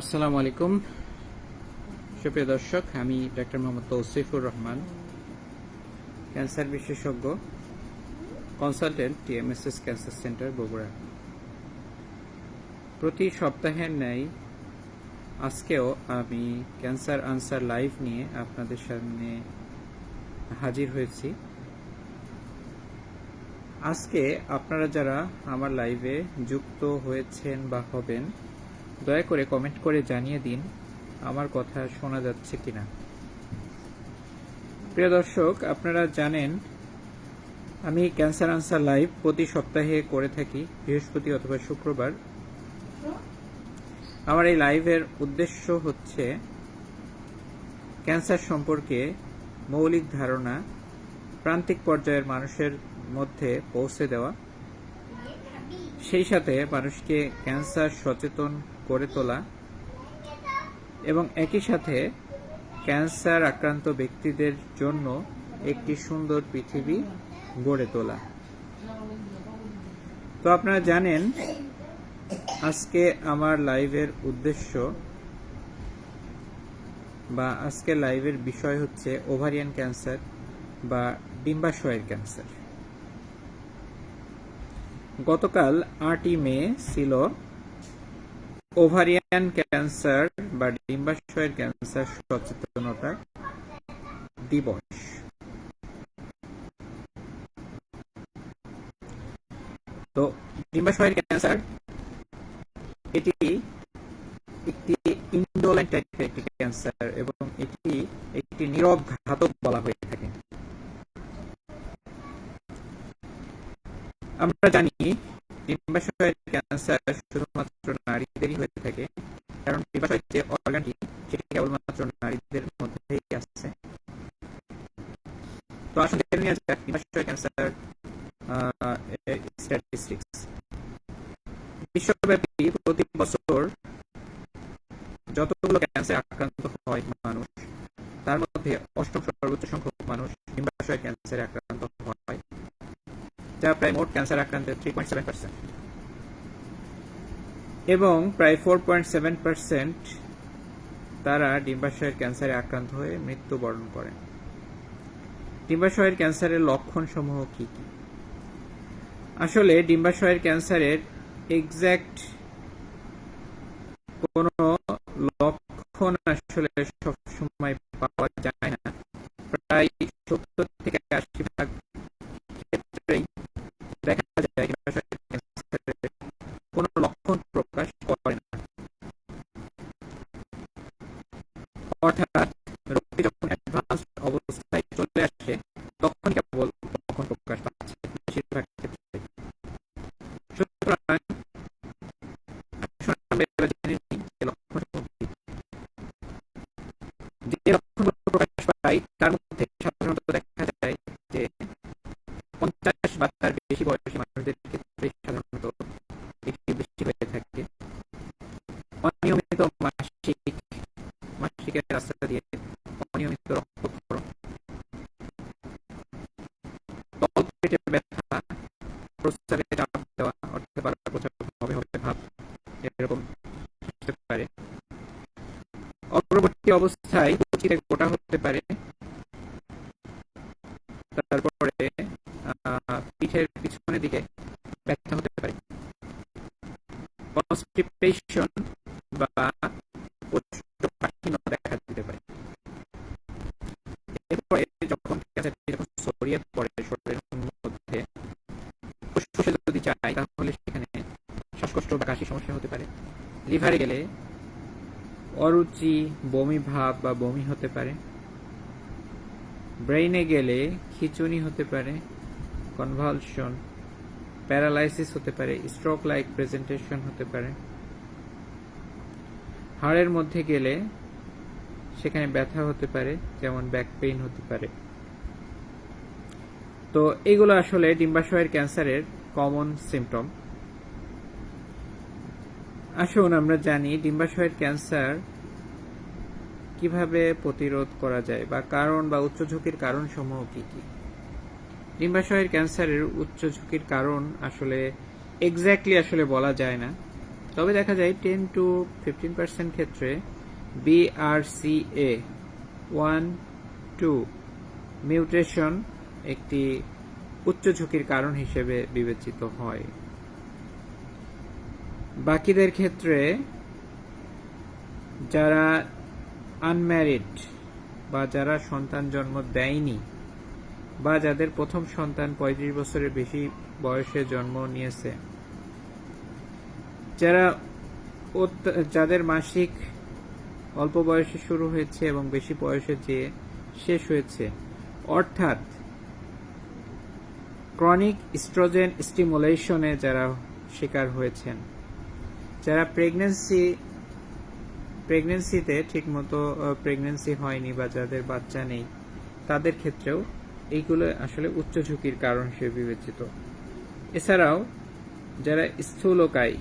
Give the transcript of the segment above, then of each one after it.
আসসালামু আলাইকুম। সুপ্রিয় দর্শক, আমি ডাক্তার মোহাম্মদ তৌসিফুর রহমান, ক্যান্সার বিশেষজ্ঞ, consultant TMSS cancer centre Bogura. প্রতি সপ্তাহের ন্যায় আজকেও আমি ক্যান্সার আনসার লাইভ নিয়ে আপনাদের সামনে হাজির হয়েছি। আজকে আপনারা যারা আমার লাইভে যুক্ত হয়েছেন বা হবেন দয়া করে কমেন্ট করে জানিয়ে দিন আমার কথা শোনা যাচ্ছে কিনা। প্রিয় দর্শক, আপনারা জানেন, আমি ক্যান্সার আনসার লাইভ প্রতি সপ্তাহে করে থাকি, বৃহস্পতি অথবা শুক্রবার। আমার এই লাইভের উদ্দেশ্য হচ্ছে ক্যান্সার সম্পর্কে মৌলিক ধারণা প্রান্তিক পর্যায়ের মানুষের মধ্যে পৌঁছে দেওয়া। সেই সাথে মানুষকে ক্যান্সার সচেতন করে তোলা এবং একই সাথে ক্যান্সার আক্রান্ত ব্যক্তিদের জন্য একটি সুন্দর পৃথিবী গড়ে তোলা। তো আপনারা জানেন, আজকে আমার লাইভের উদ্দেশ্য বা আজকে লাইভের বিষয় হচ্ছে ওভারিয়ান ক্যান্সার বা ডিম্বাশয়ের ক্যান্সার। গতকাল আটই মে ছিল ওভারিয়ান ক্যান্সার বা ডিম্বাশয়ের ক্যান্সার সচেতনতা দিবস। তো ডিম্বাশয়ের ক্যান্সার এটি একটি ইন্ডোলাইন টাইপের একটি ক্যান্সার এবং এটি একটি নীরব ঘাতক বলা হয়ে থাকে। আমরা জানি ডিম্বাশয়ের ক্যান্সার শুধুমাত্র নারীদেরই হয়ে থাকে, কারণ ডিম্বাশয়ের যে অর্গানটি সেটি কেবলমাত্র নারীদের মধ্যেই তো জেনে নেওয়া যাক ডিম্বাশয় ক্যান্সার স্ট্যাটিস্টিক্স বিশ্বব্যাপী প্রতি বছর যতগুলো ক্যান্সার আক্রান্ত হয় মানুষ, তার মধ্যে অষ্টম সর্বোচ্চ সংখ্যক মানুষ ডিম্বাশয় ক্যান্সারে আক্রান্ত হয় যা প্রায় মোট ক্যান্সার আক্রান্তের থ্রি পয়েন্ট সেভেন পার্সেন্ট এবং প্রায় ফোর পয়েন্ট সেভেন পার্সেন্ট তারা ডিম্বাশয়ের ক্যান্সারে আক্রান্ত হয়ে মৃত্যুবরণ করেন। ডিম্বাশয়ের ক্যান্সারের লক্ষণ সমূহ কি কি? আসলে ডিম্বাশয়ের ক্যান্সারের এক্সাক্ট কোন লক্ষণ আসলে সবসময় পাওয়া যায় না। প্রায় সত্তর থেকে অর্থাৎ রোগী যখন অ্যাডভান্স অবস্থায় চলে আসে তখন কেবল লক্ষণ প্রকাশ পাচ্ছে বেশিরভাগ ক্ষেত্রে সুতরাং আসুন আমরা এবার জেনে নিই যে লক্ষণসমূহ কি। যে লক্ষণগুলো প্রকাশ পায় তার মধ্যে সাধারণত দেখা যায় যে পঞ্চাশ বা তার বেশি বয়সী মানুষদের ক্ষেত্রে সাধারণত এটি বেশি হয়ে থাকে অনিয়মিত মাসিক মাসিকের রাস্তা দিয়ে অনিয়মিত রক্তক্ষরণ তল পেটে ব্যথা প্রস্তাবে চাপ দেওয়া অর্থাৎ বারবার প্রচার হবে হবে ভাব এরকম হতে পারে অগ্রবর্তী অবস্থায় চিরে গোটা হতে পারে তারপরে আহ, পিঠের পিছনের দিকে ব্যথা হতে পারে কনস্টিপেশন বা কোষ্ঠকাঠিন্য দেখা দিতে পারে। এরপরে যখন যখন ছড়িয়ে পড়ে শরীরের মধ্যে ফুসফুসে যদি তাহলে সেখানে শ্বাসকষ্ট বা কাশি সমস্যা হতে পারে। লিভারে গেলে অরুচি, বমি ভাব বা বমি হতে পারে। ব্রেইনে গেলে খিচুনি হতে পারে কনভালশন প্যারালাইসিস হতে পারে স্ট্রোক লাইক প্রেজেন্টেশন হতে পারে। হাড়ের মধ্যে গেলে সেখানে ব্যথা হতে পারে, যেমন ব্যাক পেইন হতে পারে। তো এগুলো আসলে ডিম্বাশয়ের ক্যান্সারের কমন সিমটম আসুন আমরা জানি ডিম্বাশয়ের ক্যান্সার কীভাবে প্রতিরোধ করা যায় বা কারণ বা উচ্চ ঝুঁকির কারণ সমূহ কি কি? ডিম্বাশয়ের ক্যান্সারের উচ্চ ঝুঁকির কারণ আসলে এক্স্যাক্টলি আসলে বলা যায় না। তবে দেখা যায় টেন টু ফিফটিন পার্সেন্ট ক্ষেত্রে বিআরসিএ ওয়ান টু মিউটেশন একটি উচ্চ ঝুঁকির কারণ হিসেবে বিবেচিত হয়। বাকিদের ক্ষেত্রে যারা আনম্যারিড বা যারা সন্তান জন্ম দেয়নি বা যাদের প্রথম সন্তান পঁয়ত্রিশ বছরের বেশি বয়সে জন্ম নিয়েছে যারা যাদের মাসিক অল্প বয়সে শুরু হয়েছে এবং বেশি বয়সে যে শেষ হয়েছে, অর্থাৎ ক্রনিক স্ট্রোজেন স্টিমুলেশনে যারা শিকার হয়েছেন, যারা প্রেগনেন্সি প্রেগনেন্সিতে ঠিকমতো প্রেগনেন্সি হয়নি বা যাদের বাচ্চা নেই, তাদের ক্ষেত্রেও এইগুলো আসলে উচ্চ ঝুঁকির কারণ হিসেবে বিবেচিত। এছাড়াও যারা স্থূলকায়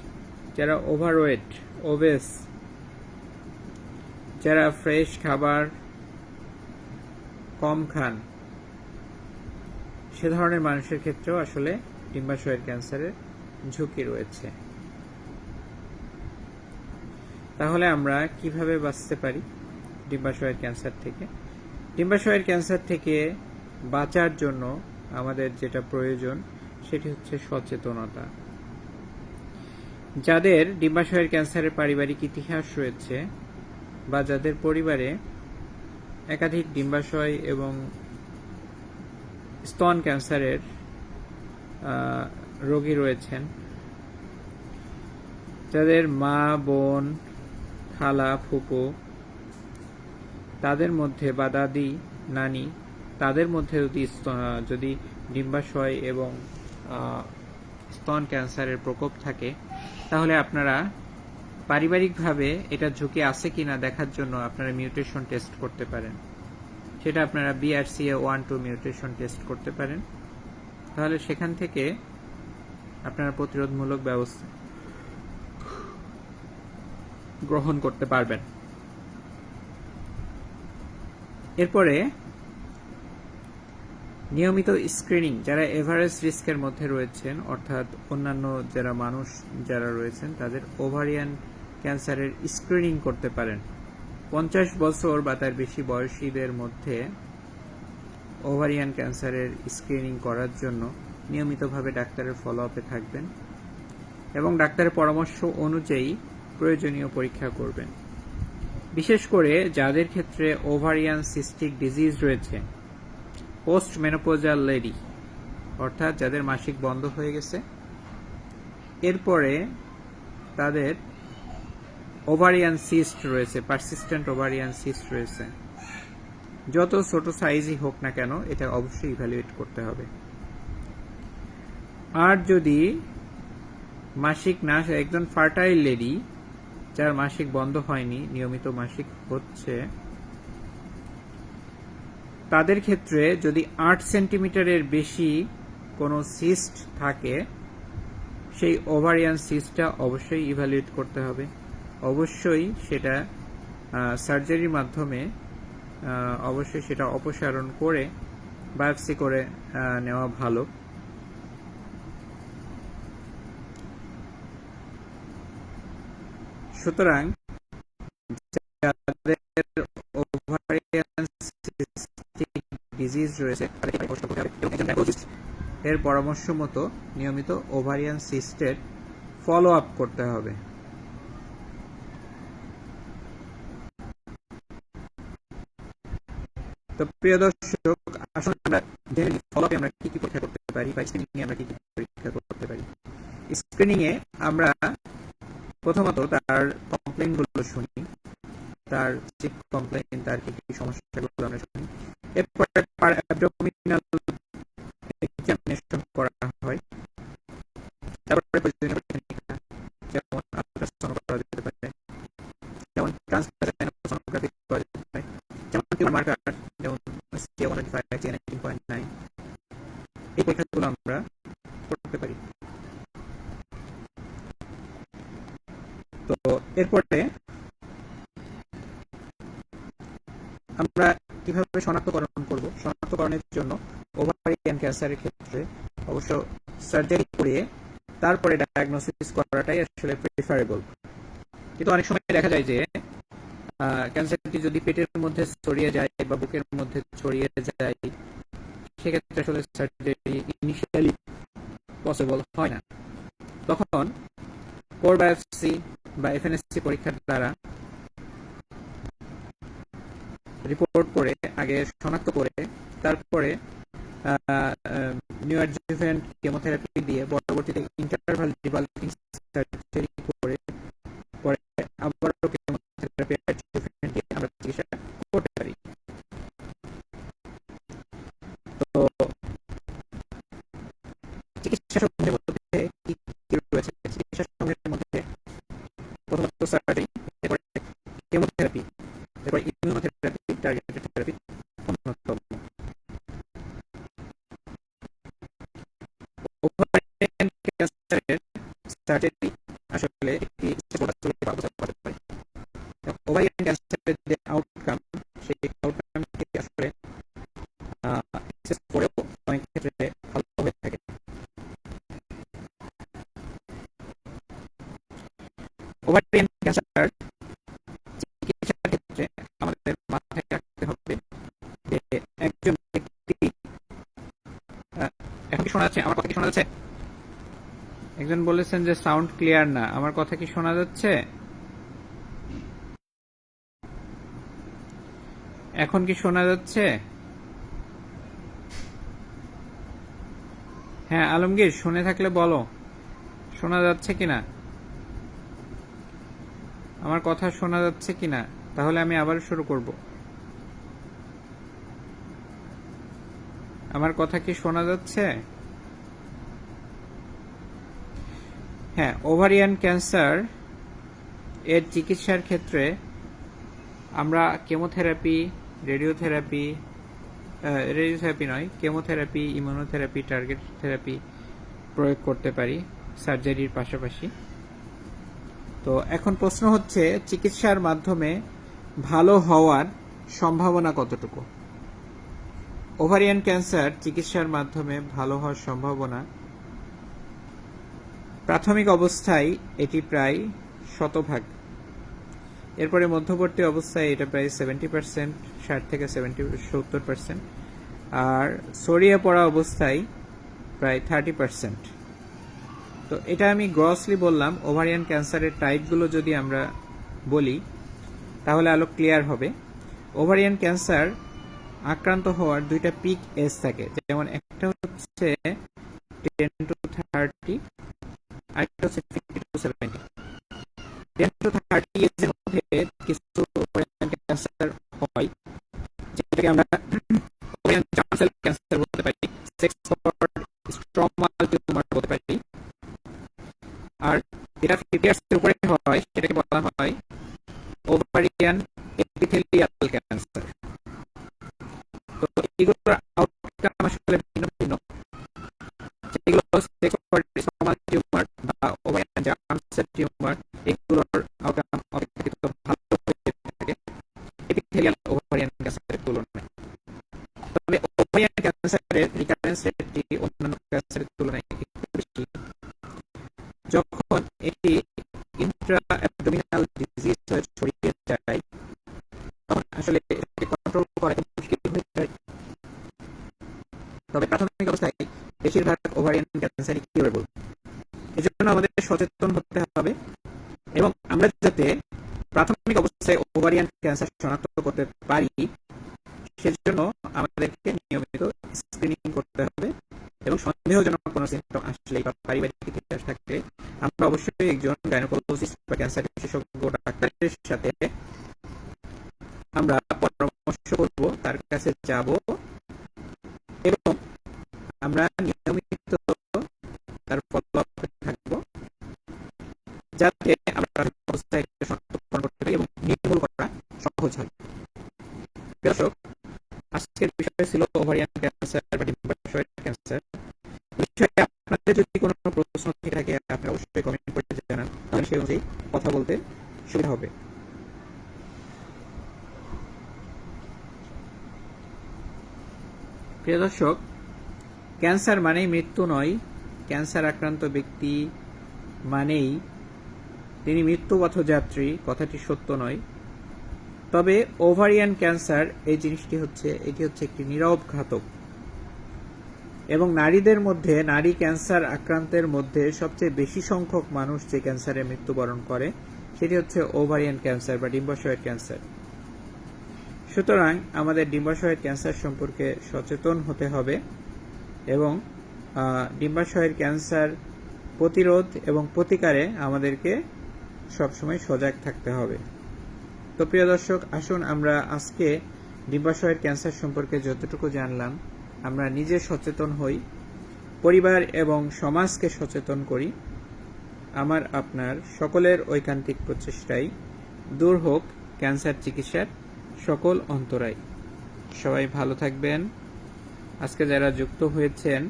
যারা ওভারওয়েট ওবেস যারা ফ্রেশ খাবার কম খান, সে ধরনের মানুষের ক্ষেত্রেও আসলে ডিম্বাশয়ের ক্যান্সারের ঝুঁকি রয়েছে। তাহলে আমরা কীভাবে বাঁচতে পারি ডিম্বাশয়ের ক্যান্সার থেকে? ডিম্বাশয়ের ক্যান্সার থেকে বাঁচার জন্য আমাদের যেটা প্রয়োজন, সেটি হচ্ছে সচেতনতা। যাদের ডিম্বাশয়ের ক্যান্সারের পারিবারিক ইতিহাস রয়েছে বা যাদের পরিবারে একাধিক ডিম্বাশয় এবং স্তন ক্যান্সারের রোগী রয়েছেন, যাদের মা, বোন, খালা, ফুপু, তাদের মধ্যে বা দাদি, নানি, তাদের মধ্যে যদি যদি ডিম্বাশয় এবং স্তন ক্যান্সারের প্রকোপ থাকে তাহলে আপনারা পারিবারিকভাবে এটা ঝুঁকি আছে কিনা দেখার জন্য আপনারা মিউটেশন টেস্ট করতে পারেন। সেটা আপনারা BRCA one two mutation test করতে পারেন। তাহলে সেখান থেকে আপনারা প্রতিরোধমূলক ব্যবস্থা গ্রহণ করতে পারবেন। এরপরে নিয়মিত স্ক্রিনিং যারা এভারেজ রিস্কের মধ্যে রয়েছেন, অর্থাৎ অন্যান্য যারা মানুষ যারা রয়েছেন, তাদের ওভারিয়ান ক্যান্সারের স্ক্রিনিং করতে পারেন। পঞ্চাশ বছর বা তার বেশি বয়সীদের মধ্যে ওভারিয়ান ক্যান্সারের স্ক্রিনিং করার জন্য নিয়মিতভাবে ডাক্তারের ফলো আপে থাকবেন এবং ডাক্তারের পরামর্শ অনুযায়ী প্রয়োজনীয় পরীক্ষা করবেন। বিশেষ করে যাদের ক্ষেত্রে ওভারিয়ান সিস্টিক ডিজিজ রয়েছে পোস্ট মেনোপোজাল লেডি, অর্থাৎ যাদের মাসিক বন্ধ হয়ে গেছে। এরপরে তাদের ওভারিয়ান সিস্ট রয়েছে পারসিস্টেন্ট ওভারিয়ান সিস্ট রয়েছে। যত ছোট সাইজই হোক না কেন, এটা অবশ্যই ইভ্যালুয়েট করতে হবে। আর যদি মাসিক না, একজন ফার্টাইল লেডি, যার মাসিক বন্ধ হয়নি, নিয়মিত মাসিক হচ্ছে তাদের ক্ষেত্রে যদি আট সেন্টিমিটারের বেশি কোনো সিস্ট থাকে, সেই ওভারিয়ান সিস্টটা অবশ্যই ইভ্যালুয়েট করতে হবে। অবশ্যই সেটা সার্জারির মাধ্যমে অবশ্যই সেটা অপসারণ করে বায়োপসি করে নেওয়া ভালো। সুতরাং রয়েছে তাদের এই কষ্ট করতে হবে এবং একজন এর পরামর্শ মতো নিয়মিত ওভারিয়ান সিস্টের ফলো আপ করতে হবে। তো প্রিয় দর্শক আসলে আমরা ফলো আপে আমরা কি কি পরীক্ষা করতে পারি বা স্ক্রিনিং এ আমরা কি কি পরীক্ষা করতে পারি। স্ক্রিনিং এ আমরা প্রথমত তার কমপ্লেইনগুলো শুনি, তার কমপ্লেইন তার কি কি আমরা শুনি। এরপরে অ্যাবডোমিনাল এক্সামিনেশন করা হয় তারপরে প্রয়োজনীয় যেমন আল্ট্রাসাউন্ড করা যেতে পারে যেমন করা যেতে পারে যেমন মার্কার যেমন CA one five point nine এই পরীক্ষাগুলো আমরা করতে পারি তো এরপরে আমরা কীভাবে শনাক্তকরণ করব শনাক্তকরণের জন্য ওভারিয়ান ক্যান্সারের ক্ষেত্রে অবশ্য সার্জারি করে তারপরে ডায়াগনোসিস করাটাই আসলে প্রিফারেবল কিন্তু অনেক সময় দেখা যায় যে ক্যান্সারটি যদি পেটের মধ্যে ছড়িয়ে যায় বা বুকের মধ্যে ছড়িয়ে যায়, সেক্ষেত্রে আসলে সার্জারি ইনিশিয়ালি পসিবল হয় না। তখন কোর বায়োপসি বা এফএনএসসি পরীক্ষার দ্বারা রিপোর্ট করে, আগে শনাক্ত করে, তারপরে নিউ অ্যাডজুভেন্ট কেমোথেরাপি দিয়ে পরবর্তীতে ইন্টারভাল ডিভালপিং সার্জারি করে পরে আবারও কেমোথেরাপি অ্যাডজুভেন্ট দিয়ে আমরা চিকিৎসা করতে পারি তো চিকিৎসা সমূহের মধ্যে কি কি রয়েছে চিকিৎসা সমূহের মধ্যে প্রথমত সার্জারি এরপরে কেমোথেরাপি এরপরে ইমিউনোথেরাপি টার্গেটেড থেরাপি অন্যতম ওভারিয়ান ক্যান্সারের সার্জারি আসলে একটি স্টেপোলাস্ট্রোকে অবস্থা করতে পারে ওভারিয়ান ক্যান্সারের যে আউটকাম সেই আউটকামটি আসলে এক্সেস করেও অনেক ক্ষেত্রে ভালো হয়ে থাকে ওভারিয়ান ক্যান্সার চিকিৎসার ক্ষেত্রে আমাদের মাথায় রাখতে হবে যে একজন ব্যক্তি আহ, এখন কি শোনা যাচ্ছে আমার কথা কি শোনা যাচ্ছে একজন বলেছেন যে সাউন্ড ক্লিয়ার না। আমার কথা কি শোনা যাচ্ছে? এখন কি শোনা যাচ্ছে? হ্যাঁ আলমগীর, শুনে থাকলে বলো। শোনা যাচ্ছে কিনা? আমার কথা শোনা যাচ্ছে কিনা? তাহলে আমি আবার শুরু করব। আমার কথা কি শোনা যাচ্ছে? হ্যাঁ ওভারিয়ান ক্যান্সার এর চিকিৎসার ক্ষেত্রে আমরা কেমোথেরাপি রেডিওথেরাপি রেডিওথেরাপি নয় কেমোথেরাপি ইমিউনোথেরাপি টার্গেট থেরাপি প্রয়োগ করতে পারি সার্জারির পাশাপাশি। তো এখন প্রশ্ন হচ্ছে, চিকিৎসার মাধ্যমে ভালো হওয়ার সম্ভাবনা কতটুকু? ওভারিয়ান ক্যান্সার চিকিৎসার মাধ্যমে ভালো হওয়ার সম্ভাবনা প্রাথমিক অবস্থায় এটি প্রায় শতভাগ। এরপরে মধ্যবর্তী অবস্থায় এটা প্রায় সেভেন্টি পার্সেন্ট ষাট থেকে সেভেন্টি সত্তর পার্সেন্ট আর ছড়িয়ে পড়া অবস্থায় প্রায় থার্টি পার্সেন্ট তো এটা আমি গ্রসলি বললাম ওভারিয়ান ক্যান্সারের টাইপগুলো যদি আমরা বলি, তাহলে আলো ক্লিয়ার হবে। ওভারিয়ান ক্যান্সার আক্রান্ত হওয়ার দুইটা পিক এজ থাকে। যেমন একটা হচ্ছে টেন টু থার্টি আরেকটা হয় যেটাকে আমরা বলতে পারি টিউমার বলতে পারি আর যেটা ফিফটি ইয়ার্স এর উপরে হয় সেটাকে বলা হয় ওভারিয়ান এপিথেলিয়াল ক্যান্সার তো এগুলোর আউটকাম আসলে ভিন্ন ভিন্ন যেগুলো সেক্সুয়াল টিউমার বা ওভারিয়ান জার্ম সেল টিউমার এগুলোর আউটকাম অপেক্ষাকৃত ভালো হয়ে থাকে এপিথেলিয়াল ওভারিয়ান ক্যান্সারের তুলনায় তবে ওভারিয়ান যখন এটি ইন্ট্রা অ্যাবডোমিনাল ডিজিজ ছড়িয়ে যায়, তখন আসলে কন্ট্রোল করা তবে প্রাথমিক অবস্থায় বেশিরভাগ ওভারিয়ান ক্যান্সারই কিউরেবল এজন্য আমাদের সচেতন হতে হবে এবং আমরা যাতে প্রাথমিক অবস্থায় ওভারিয়ান ক্যান্সার শনাক্ত করতে পারি সেজন্য আমাদেরকে নিয়মিত স্ক্রিনিং করতে হবে এবং সন্দেহজনক কোনো সিমটম আসলে বা পারিবারিক ইতিহাস থাকলে আমরা অবশ্যই একজন গাইনোকোলজিস্ট বা ক্যান্সার বিশেষজ্ঞ ডাক্তারের সাথে আমরা পরামর্শ করব, তার কাছে যাব এবং আমরা নিয়মিত তার ফলো থাকব যাতে আমরা প্রাথমিক অবস্থায় এটা শনাক্তকরণ করতে পারি এবং নির্মূল করা সহজ হয় দর্শক আজকের বিষয় ছিল ওভারিয়ান ক্যান্সার বা ডিম্বাশয়ের ক্যান্সার বিষয়ে আপনাদের যদি কোনো প্রশ্ন থেকে আপনি অবশ্যই কমেন্ট করে জানান। তাহলে সেই অনুযায়ী কথা বলতে সুবিধা হবে। প্রিয় দর্শক, ক্যান্সার মানেই মৃত্যু নয়, ক্যান্সার আক্রান্ত ব্যক্তি মানেই তিনি মৃত্যুপথযাত্রী কথাটি সত্য নয়। তবে ওভারিয়ান ক্যান্সার, এই জিনিসটি হচ্ছে, এটি হচ্ছে একটি নীরব ঘাতক। এবং নারীদের মধ্যে নারী ক্যান্সার আক্রান্তের মধ্যে সবচেয়ে বেশি সংখ্যক মানুষ যে ক্যান্সারে মৃত্যুবরণ করে, সেটি হচ্ছে ওভারিয়ান ক্যান্সার বা ডিম্বাশয়ের ক্যান্সার। সুতরাং আমাদের ডিম্বাশয়ের ক্যান্সার সম্পর্কে সচেতন হতে হবে এবং ডিম্বাশয়ের ক্যান্সার প্রতিরোধ এবং প্রতিকারে আমাদেরকে সবসময় সজাগ থাকতে হবে। তো প্রিয় দর্শক, আসুন আমরা আজকে ডিম্বাশয়ের ক্যান্সার সম্পর্কে যতটুকু জানলাম আমরা নিজে সচেতন হই, পরিবার এবং সমাজকে সচেতন করি। আমার, আপনার সকলের ঐকান্তিক প্রচেষ্টাই দূর হোক ক্যান্সার চিকিৎসার সকল অন্তরায় সবাই ভালো থাকবেন। আজকে যারা যুক্ত হয়েছেন,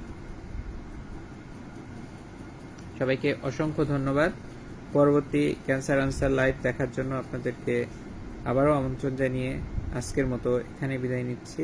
সবাইকে অসংখ্য ধন্যবাদ। পরবর্তী ক্যান্সার আনসার লাইভ দেখার জন্য আপনাদেরকে আবারও আমন্ত্রণ জানিয়ে আজকের মতো এখানে বিদায় নিচ্ছি।